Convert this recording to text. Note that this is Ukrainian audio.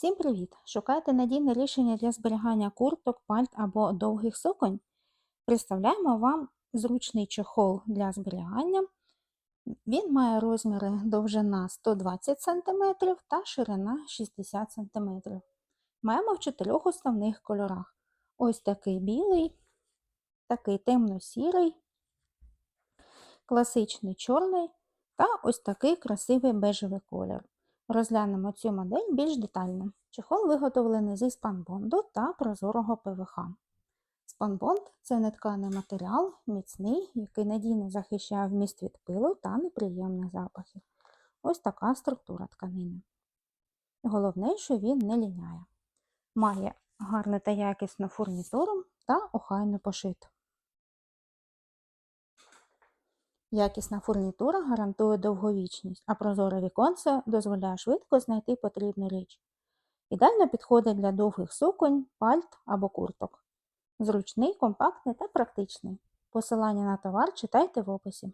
Всім привіт! Шукаєте надійне рішення для зберігання курток, пальт або довгих суконь? Представляємо вам зручний чохол для зберігання. Він має розміри довжина 120 см та ширина 60 см. Маємо в чотирьох основних кольорах. Ось такий білий, такий темно-сірий, класичний чорний та ось такий красивий бежевий колір. Розглянемо цю модель більш детально. Чехол виготовлений зі спанбонду та прозорого ПВХ. Спанбонд це нетканий матеріал, міцний, який надійно захищає вміст від пилу та неприємних запахів. Ось така структура тканини. Головне, що він не ліняє. Має гарну та якісну фурнітуру та охайну пошиту. Якісна фурнітура гарантує довговічність, а прозоре віконце дозволяє швидко знайти потрібну річ. Ідеально підходить для довгих суконь, пальт або курток. Зручний, компактний та практичний. Посилання на товар читайте в описі.